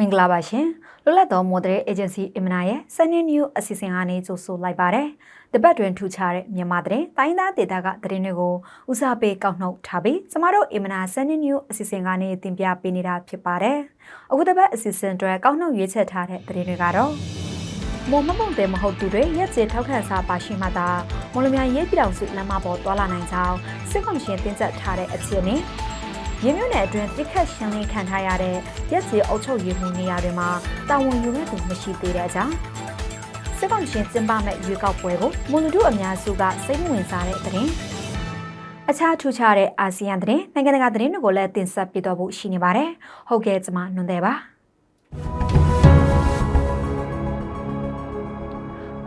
မင်္ဂလာပါရှင်လွတ်လပ်သောမော်ဒယ်အေဂျင်စီအင်မနာရဲ့ Sunny New အစီအစဉ်ကနေကြိုဆိုလိုက်ပါတယ်။တပတ်တွင်ထူခြားတဲ့မြန်မာသတင်းတိုင်းသားဒေသကသတင်းတွေကိုဦးစားပေးကောက်နှုတ်ထားပြီးကျမတို့အင်မနာ Sunny New အစီအစဉ်ကနေတင်ပြပေးနေတာဖြစ်ပါတယ်။အခုတပတ်အစီအစဉ်အတွက်ကောက်နှုတ်ရွေးချယ်ထားတဲ့သတင်းတွေကတော့မော်မမုံတဲ့မဟုတ်သူတွေရက်ကျေထောက်ခံစာပါရှိမှသာမော်လမြိုင်ရေးပြည်တော်စုလမ်းမပေါ်တွာလာနိုင်ကြောင်းစစ်ကောင်ရှင်တင်ဆက်ထားတဲ့အခြေအနေ ရင်းမြစ်နယ်အတွင်းပြစ်ခတ်ရှင်းလင်းခံထားရတဲ့ရက်စီအုပ်ချုပ်ရေးမှုနေရာတွေမှာတာဝန်ယူရသူမရှိသေးတဲ့အကြောင်းစစ်ကောင်ရှင်ကျင်းပမဲ့ရွေးကောက်ပွဲကိုမွန်လူထုအများစုကစိတ်ဝင်စားတဲ့သတင်းအခြားထူးခြားတဲ့အာဆီယံသတင်းနိုင်ငံတကာသတင်းတွေကိုလည်းတင်ဆက်ပေးတော့ဖို့ရှိနေပါတယ်။ဟုတ်ကဲ့ကျွန်မနွန်တယ်ပါ။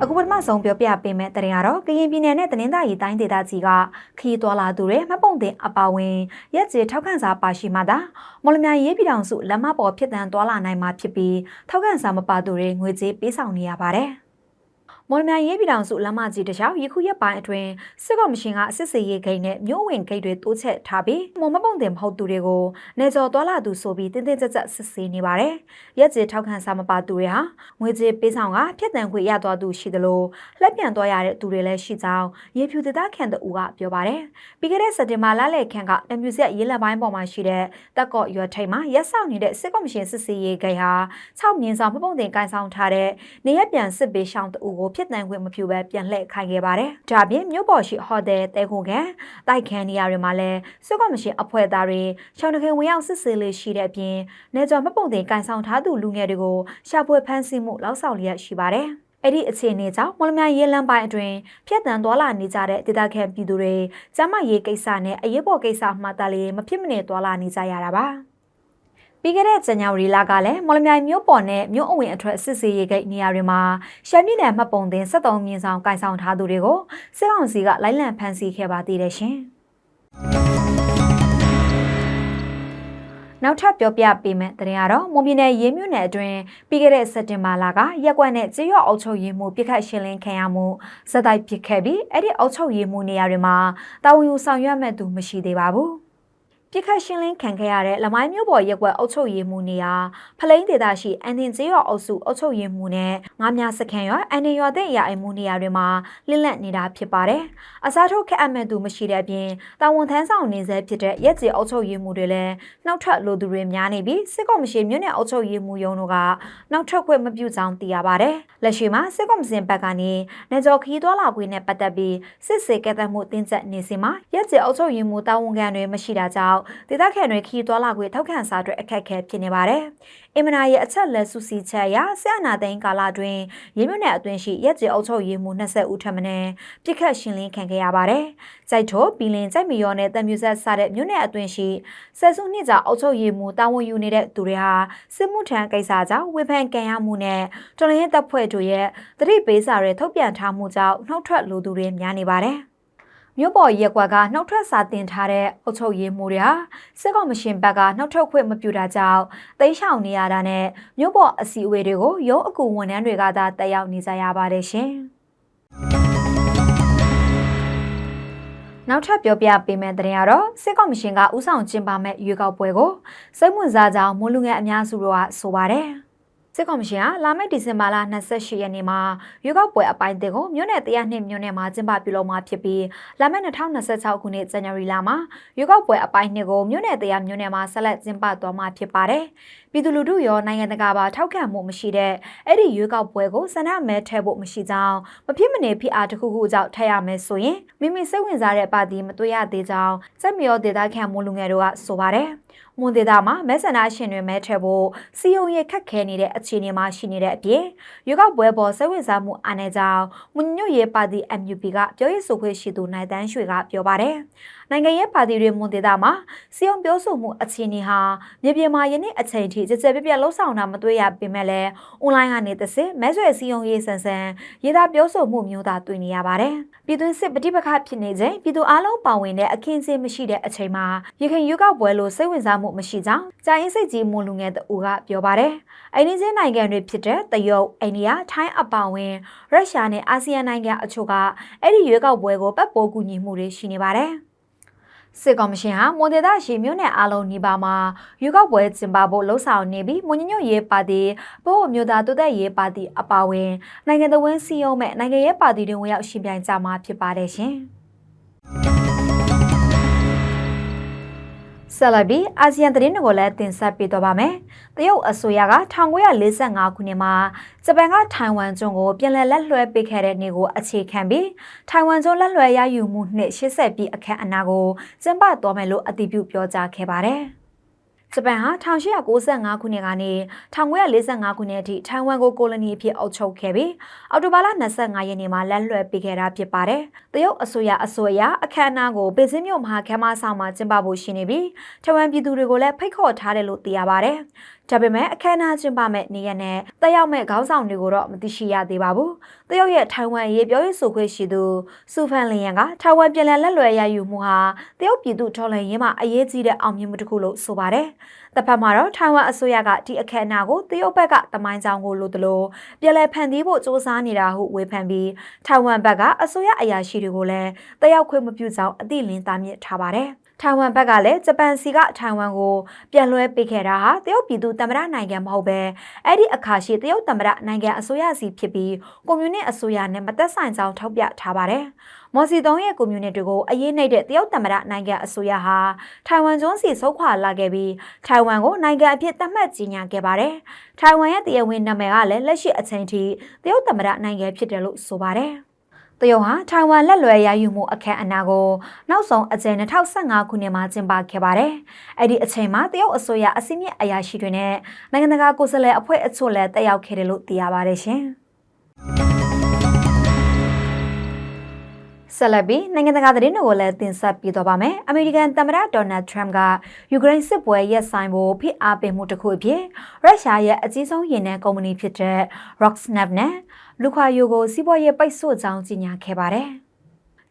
အခုပထမဆုံးပြောပြပေးမယ့်တရင်ကတော့ကရင်ပြည်နယ်နဲ့တနင်္သာရီတိုင်းဒေသကြီးကခရီးသွားလာသူတွေမှတ်ပုံတင်အပါဝင်ရက်ကျေထောက်ခံစာပါရှိမှသာမော်လမြိုင်ရေးပြည်တော်စုလမ်းမပေါ်ဖြစ်တန်းသွားလာနိုင်မှာဖြစ်ပြီးထောက်ခံစာမပါသူတွေငွေကြေးပေးဆောင်နေရပါတယ်။ မော်လမြိုင်ရေးပြည်တော်စုလမ်းမကြီးတစ်လျှောက်ယခုရက်ပိုင်းအတွင်းစစ်ကော်မရှင်ကအစစ်စေးရေးဂိတ်နဲ့မြို့ဝင်ဂိတ်တွေတိုးချက်ထားပြီးမုံမပုံတင်မဟုတ်သူတွေကိုနေကျော်သွားလာသူဆိုပြီးတင်းတင်းကြပ်ကြပ်စစ်ဆေးနေပါတယ်။ရက်ကျေထောက်ခံစာမပါသူတွေဟာငွေကြေးပေးဆောင်ကဖျက်တမ်းခွေရသွားသူရှိသလိုလက်ပြန်သွားရတဲ့သူတွေလည်းရှိကြောင်းရေဖြူဒေသခန့်တူကပြောပါတယ်။ပြီးခဲ့တဲ့စက်တင်ဘာလလယ်ခန့်ကတမြူဆက်ရေးလက်ပိုင်းပေါ်မှာရှိတဲ့တက်ကော့ရွာထိပ်မှာရက်ဆောက်နေတဲ့စစ်ကော်မရှင်စစ်စေးရေးဂိတ်ဟာ6မြင်းဆောင်မပုံတင်ကန်ဆောင်ထားတဲ့နေရက်ပြန်စစ်ပေးရှောင်းတူကိုဖြစ်တမ်းခွင့်မပြုဘဲပြန်လှည့်ခိုင်းခဲ့ပါတယ်။ဒါပြင်မြို့ပေါ်ရှိဟိုတယ်တဲခုကန်တိုက်ခန်းနေရာတွေမှာလည်းစုကမရှင်အဖွဲ့သားတွေချောင်းတခင်ဝင်ရောက်စစ်ဆေးလေးရှိတဲ့အပြင်နေကျော်မပုံတင်ကန်ဆောင်ထားသူလူငယ်တွေကိုရှာဖွေဖမ်းဆီးမှုလောက်ဆောင်လျက်ရှိပါတယ်။အဲ့ဒီအခြေအနေကြောင့်မော်လမြိုင်ရဲလမ်းပိုင်းအတွင်းဖျက်တမ်းသွားလာနေကြတဲ့ဒေသခံပြည်သူတွေကျမရေးကိစ္စနဲ့အရေးပေါ်ကိစ္စမှတားလေးမဖြစ်မနေသွားလာနေကြရတာပါ။ ပြီးခဲ့တဲ့ဇန်နဝါရီလကလည်းမော်လမြိုင်မြို့ပေါ်နဲ့မြို့အဝင်အထွက်စစ်စေးရေးဂိတ်နေရာတွေမှာရှမ်းပြည်နယ်မှတ်ပုံတင်73မြင်းဆောင်ကင်ဆောင်ထားသူတွေကိုစစ်ကောင်စီကလိုက်လံဖမ်းဆီးခဲ့ပါသေးတယ်ရှင်။နောက်ထပ်ပြောပြပေးမယ့်တဲ့ရင်ကတော့မွန်ပြည်နယ်ရေးမြို့နယ်အတွင်းပြီးခဲ့တဲ့စက်တင်ဘာလကရက်ကွက်နဲ့ကြေးရွာအုပ်ချုပ်ရေးမှုပြစ်ခတ်ရှင်းလင်းခံရမှုစက်တိုက်ဖြစ်ခဲ့ပြီးအဲ့ဒီအုပ်ချုပ်ရေးမှုနေရာတွေမှာတာဝန်ယူဆောင်ရွက်မဲ့သူမရှိသေးပါဘူး။ ပြစ်ခတ်ရှင်းလင်းခံခဲ့ရတဲ့လမိုင်းမြို့ပေါ်ရက်ွက်အုပ်ချုပ်ရေးမှူးနေရာဖလိန်ဒေသရှိအန်တင်ကျေးရွာအုပ်စုအုပ်ချုပ်ရေးမှူးနဲ့ငါးမြစခန်းရွာအန်တင်ရွာတဲ့အရာအိမ်မှုနေရာတွေမှာလစ်လက်နေတာဖြစ်ပါတယ်။အစားထိုးခက်အပ်မဲ့သူမရှိတဲ့အပြင်တာဝန်ထမ်းဆောင်နေဆဲဖြစ်တဲ့ရက်ကျေအုပ်ချုပ်ရေးမှူးတွေလည်းနှောက်ထွက်လိုသူတွေများနေပြီးစစ်ကော်မရှင်မြို့နယ်အုပ်ချုပ်ရေးမှူးရုံးတို့ကနှောက်ထွက်ခွင့်မပြုကြောင်းသိရပါတယ်။လက်ရှိမှာစစ်ကော်မရှင်ဘက်ကနေနေကြော်ခီးသွားလာခွင့်နဲ့ပတ်သက်ပြီးစစ်ဆေးကဲ့တဲ့မှုတင်ဆက်နေစီမှာရက်ကျေအုပ်ချုပ်ရေးမှူးတာဝန်ခံတွေမရှိတာကြောင့်ဒေသခံတွေခီးသွားလာခွေထောက်ခံစာတွေအခက်အခဲဖြစ်နေပါတယ်။အင်မနာရဲ့အချက်လက်စုစည်းချက်အရဆရာနာသိန်းကာလတွင်ရင်းမြစ်နယ်အတွင်းရှိရက်ကျေအုပ်ချုပ်ရေးမှူး20ဦးထပ်မံပြစ်ခတ်ရှင်းလင်းခံခဲ့ရပါတယ်။စိုက်ထိုးပီလင်ကြိုက်မီရောနဲ့တံမြူဆက်စတဲ့မြို့နယ်အတွင်းရှိဆယ်စုနှစ်ကြာအုပ်ချုပ်ရေးမှူးတာဝန်ယူနေတဲ့သူတွေဟာစစ်မှုထမ်းကိစ္စကြောင့်ဝေဖန်ကန်ရမှုနဲ့တော်လှန်ရေးတပ်ဖွဲ့တို့ရဲ့တတိပေးစာတွေထုတ်ပြန်ထားမှုကြောင့်နှုတ်ထွက်လိုသူတွေများနေပါတယ်။ မြို့ပေါ်ရက်ကွက်ကနှုတ်ထွက်စာတင်ထားတဲ့အုပ်ချုပ်ရေးမှူးတွေဟာစစ်ကောင်မရှင်ဘက်ကနှုတ်ထွက်ခွင့်မပြုတာကြောင့်တိတ်ရှောင်နေရတာနဲ့မြို့ပေါ်အစည်းအဝေးတွေကိုရုံးအကူဝန်ထမ်းတွေကသာတက်ရောက်နေကြရပါတယ်ရှင်နောက်ထပ်ပြောပြပေးမယ့်တဲ့ရင်ကတော့စစ်ကောင်မရှင်ကဥဆောင်ကျင်းပမဲ့ရွေးကောက်ပွဲကိုစိတ်ဝင်စားကြောင်းမွန်လူငယ်အများစုတို့ကဆိုပါတယ်။ စစ်ကော်မရှင်ကလာမယ့်ဒီဇင်ဘာလ28ရက်နေ့မှာရွေးကောက်ပွဲအပိုင်းတင်ကိုမြို့နယ်တရားနှစ်မြို့နယ်မှာကျင်းပပြုလုပ်မှာဖြစ်ပြီးလာမယ့်2026ခုနှစ်ဇန်နဝါရီလမှာရွေးကောက်ပွဲအပိုင်းနှစ်ကိုမြို့နယ်တရားမြို့နယ်မှာဆက်လက်ကျင်းပသွားမှာဖြစ်ပါတယ်။ပြည်သူလူထုရောနိုင်ငံတကာပါထောက်ခံမှုမရှိတဲ့အဲ့ဒီရွေးကောက်ပွဲကိုဆန္ဒမဲထည့်ဖို့မရှိကြောင်းမဖြစ်မနေဖိအားတစ်ခုခုကြောင့်ထည့်ရမယ်ဆိုရင်မိမိစိတ်ဝင်စားတဲ့ပါတီမတွေ့ရသေးကြောင်းစက်မြောဒေတာခံမူလူငယ်တို့ကဆိုပါတယ်။မွန်ဒေတာမှာမဲဆန္ဒရှင်တွေမဲထည့်ဖို့စီယုံရခက်ခဲနေတဲ့အခြေအနေမှာရှိနေတဲ့အပြင်ရွေးကောက်ပွဲပေါ်စိတ်ဝင်စားမှုအားနည်းကြောင်းမွန်ညွတ်ရေးပါတီ MUP ကပြောရေးဆိုခွင့်ရှိသူနိုင်တန်းရွှေကပြောပါတယ်။ နိုင်ငံရေးပါတီတွေမွန်ဒေတာမှာစီယုံပြောဆိုမှုအခြေအနေဟာမြေပြင်မှာယနေ့အချိန်ထိကြကြပြပြလှုပ်ဆောင်တာမတွေ့ရပေမဲ့လည်းအွန်လိုင်းကနေတစ်စစ်မဲဆွယ်စီယုံရေးဆန်ဆန်ရေးသားပြောဆိုမှုမျိုးသာတွေ့နေရပါတယ်။ပြည်တွင်းစစ်ပဋိပက္ခဖြစ်နေချိန်ပြည်သူအလုံးပါဝင်တဲ့အခင်းအကျင်းမရှိတဲ့အချိန်မှာရခိုင်ရွေးကောက်ပွဲလိုစိတ်ဝင်စားမှုမရှိကြောင်းကြာရင်စိတ်ကြီးမွန်လူငယ်တူကပြောပါတယ်။အိန္ဒိယနိုင်ငံတွေဖြစ်တဲ့တရုတ်၊အိန္ဒိယ၊ထိုင်းအပါအဝင်ရုရှားနဲ့အာဆီယံနိုင်ငံအချို့ကအဲ့ဒီရွေးကောက်ပွဲကိုပတ်ပိုးကူညီမှုတွေရှိနေပါတယ်။ စစ်ကော်မရှင်ဟာမွန်ဒေသရှိမြို့နယ်အားလုံးညီပါမှာရွေးကောက်ပွဲကျင်းပဖို့လှုံ့ဆော်နေပြီးမွန်ညညွတ်ရေးပါတီဘို့အမျိုးသားတိုးတက်ရေးပါတီအပါအဝင်နိုင်ငံတော်ဝန်စီယုံမဲ့နိုင်ငံရေးပါတီတွေဝင်ရောက်ရှင်ပြိုင်ကြမှာဖြစ်ပါတယ်ရှင်။ ဆလဘီအာဆီယံသတင်းတွေကိုလည်းတင်ဆက်ပေးတော့ပါမယ်။တရုတ်အစိုးရက1945ခုနှစ်မှာဂျပန်ကထိုင်ဝမ်ကျွန်းကိုပြန်လည်လက်လွှဲပေးခဲ့တဲ့နေ့ကိုအခြေခံပြီးထိုင်ဝမ်ကျွန်းလက်လွှဲရယူမှုနှစ်80ပြည့်အခမ်းအနားကိုကျင်းပသွားမယ်လို့အတည်ပြုပြောကြားခဲ့ပါတယ်။ ဂျပန်ဟာ1895ခုနှစ်ကနေ1945ခုနှစ်အထိထိုင်ဝမ်ကိုကိုလိုနီအဖြစ်အုပ်ချုပ်ခဲ့ပြီးအောက်တိုဘာလ25ရက်နေ့မှာလက်လွှဲပေးခဲ့တာဖြစ်ပါတယ်။တရုတ်အစိုးရအစိုးရအခမ်းအနားကိုပေစင်းမြို့မဟာခမ်းမဆောင်မှာကျင်းပဖို့ရှိနေပြီးထိုင်ဝမ်ပြည်သူတွေကိုလည်းဖိတ်ခေါ်ထားတယ်လို့သိရပါတယ်။ ဒါပေမဲ့အခမ်းအနားကျင်းပမဲ့နေရက်နဲ့တက်ရောက်မဲ့ခေါင်းဆောင်တွေကိုတော့မသိရှိရသေးပါဘူး။တရုတ်ရဲ့ထိုင်ဝမ်ရေးပြောရေးဆိုခွင့်ရှိသူစူဖန်လင်ယန်ကထိုင်ဝမ်ပြည်လည်လက်လွယ်ရယူမှုဟာတရုတ်ပြည်သူထော်လှန်ရေးမှာအရေးကြီးတဲ့အောင်မြင်မှုတစ်ခုလို့ဆိုပါတယ်။တစ်ဖက်မှာတော့ထိုင်ဝမ်အစိုးရကဒီအခမ်းအနားကိုတရုတ်ဘက်ကတမိုင်းကြောင်ကိုလိုတလို့ပြည်လည်ဖန်တီးဖို့စ조사နေတာဟုဝေဖန်ပြီးထိုင်ဝမ်ဘက်ကအစိုးရအရာရှိတွေကိုလည်းတက်ရောက်ခွင့်မပြုကြောင်းအသိလင်းသားမြစ်ထားပါတယ်။ ထိုင်ဝမ်ဘက်ကလည်းဂျပန်စီကထိုင်ဝမ်ကိုပြန်လွှဲပေးခဲ့တာဟာတရုတ်ပြည်သူသမ္မတနိုင်ငံမဟုတ်ပဲအဲ့ဒီအခါရှိတရုတ်သမ္မတနိုင်ငံအစိုးရစီဖြစ်ပြီးကွန်မြူနစ်အစိုးရနဲ့မသက်ဆိုင်ကြောင်းထောက်ပြထားပါတယ်။မော်စီတုံးရဲ့ကွန်မြူနစ်တွေကိုအရေးနှိပ်တဲ့တရုတ်သမ္မတနိုင်ငံအစိုးရဟာထိုင်ဝမ်ကျွန်းစီဆုတ်ခွာလာခဲ့ပြီးထိုင်ဝမ်ကိုနိုင်ငံအဖြစ်သတ်မှတ်ကြေညာခဲ့ပါတယ်။ထိုင်ဝမ်ရဲ့တရားဝင်နာမည်ကလည်းလက်ရှိအချိန်ထိတရုတ်သမ္မတနိုင်ငံဖြစ်တယ်လို့ဆိုပါတယ်။ တရုတ်ဟာထိုင်ဝမ်လက်လွယ်ရယူမှုအခမ်းအနားကိုနောက်ဆုံးအကြိမ်2015ခုနှစ်မှာကျင်းပခဲ့ပါတယ်။အဲ့ဒီအချိန်မှာတရုတ်အစိုးရအစည်းအမြင့်အရာရှိတွေနဲ့နိုင်ငံတကာကိုယ်စားလှယ်အဖွဲ့အချို့လည်းတက်ရောက်ခဲ့တယ်လို့သိရပါတယ်ရှင်။ ဆက်လက်ပြီးနိုင်ငံတကာသတင်းတွေကိုလည်းတင်ဆက်ပေးသွားပါမယ်။အမေရိကန်သမ္မတဒေါ်နယ်ထရမ့်ကယူကရိန်းစစ်ပွဲရပ်ဆိုင်ဖို့ဖိအားပေးမှုတစ်ခုအဖြစ်ရုရှားရဲ့အကြီးဆုံးရေနံကုမ္ပဏီဖြစ်တဲ့ Rosneft နဲ့လူခွာယိုကိုစီးပွားရေးပိတ်ဆို့ကြောင်းကြေညာခဲ့ပါတယ်။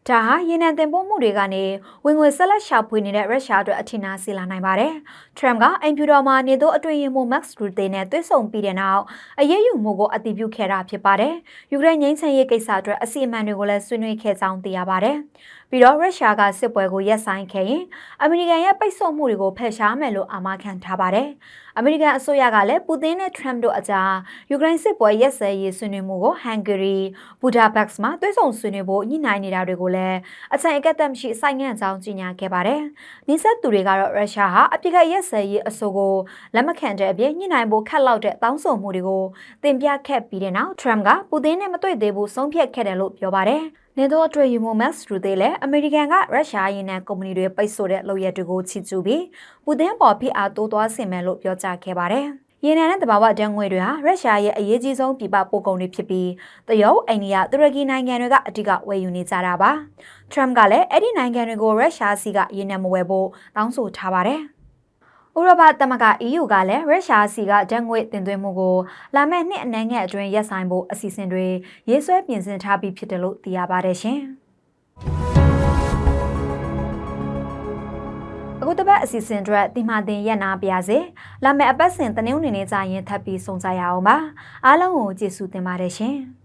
ဒါဟာရေနံတင်ပို့မှုတွေကနေဝင်ငွေဆက်လက်ရှာဖွေနေတဲ့ရုရှားအတွက်အထင်သာစေလာနိုင်ပါတယ်။ Trump ကအင်ဖြူတော်မှာနေသောအတွင်းရင်မှု Max Rutte နဲ့တွေ့ဆုံပြီးတဲ့နောက်အရေးယူမှုကိုအတည်ပြုခဲ့တာဖြစ်ပါတယ်။ယူကရိန်းငြိမ်းချမ်းရေးကိစ္စအတွက်အစီအမံတွေကိုလည်းဆွေးနွေးခဲ့ကြောင်းသိရပါတယ်။ ပြီးတော့ရုရှားကစစ်ပွဲကိုရပ်ဆိုင်ခဲ့ရင်အမေရိကန်ရဲ့ပိတ်ဆို့မှုတွေကိုဖယ်ရှားမယ်လို့အာမခံထားပါတယ်။အမေရိကန်အစိုးရကလည်းပူတင်နဲ့ထရမ့်တို့အကြားယူကရိန်းစစ်ပွဲရပ်စဲရေးဆွေးနွေးမှုကိုဟန်ဂေရီဘူဒါဘက်စ်မှာတွဲဆောင်ဆွေးနွေးဖို့ညှိနှိုင်းနေတာတွေကိုလည်းအချိန်အကန့်အသတ်မရှိစိုက်ငံ့ကြောင်းကြေညာခဲ့ပါတယ်။နိဆက်သူတွေကတော့ရုရှားဟာအပြစ်ကရက်စဲရေးအဆိုကိုလက်မခံတဲ့အပြင်ညှိနှိုင်းဖို့ခက်လောက်တဲ့တောင်းဆိုမှုတွေကိုတင်ပြခဲ့ပြီးတဲ့နောက်ထရမ့်ကပူတင်နဲ့မတွေ့သေးဘူးဆုံးဖြတ်ခဲ့တယ်လို့ပြောပါတယ်။ နေသောအတွေ့ယူမှုမတ်စထူသေးလည်းအမေရိကန်ကရုရှားရင်းနှံကုမ္ပဏီတွေပိတ်ဆို့တဲ့လုပ်ရက်တွေကိုချီကျူးပြီးပူတင်ပေါ်ဖိအားတိုးသွားစေမယ်လို့ပြောကြားခဲ့ပါတယ်။ရေနံနဲ့တဘာဝဓာတ်ငွေတွေဟာရုရှားရဲ့အရေးကြီးဆုံးပြည်ပပို့ကုန်တွေဖြစ်ပြီးတရုတ်အိန္ဒိယတူရကီနိုင်ငံတွေကအဓိကဝယ်ယူနေကြတာပါ။ Trump ကလည်းအဲ့ဒီနိုင်ငံတွေကိုရုရှားစီကရေနံမဝယ်ဖို့တောင်းဆိုထားပါတယ်။ ဥရောပသမဂ္ဂ EU ကလည်းရုရှားစီကဓာတ်ငွေ့တင်သွင်းမှုကိုလာမယ့်နှစ်အနည်းငယ်အတွင်းရပ်ဆိုင်းဖို့အစီအစဉ်တွေရေးဆွဲပြင်ဆင်ထားပြီးဖြစ်တယ်လို့သိရပါတယ်ရှင်။အခုတစ်ပတ်အစီအစဉ်အတွက်ဒီမှာတင်ရက်နာပါရစေ။လာမယ့်အပတ်စဉ်တနင်္ဂနွေနေ့ကျရင်ထပ်ပြီးဆုံကြရအောင်ပါ။အားလုံးကိုကျေးဇူးတင်ပါတယ်ရှင်။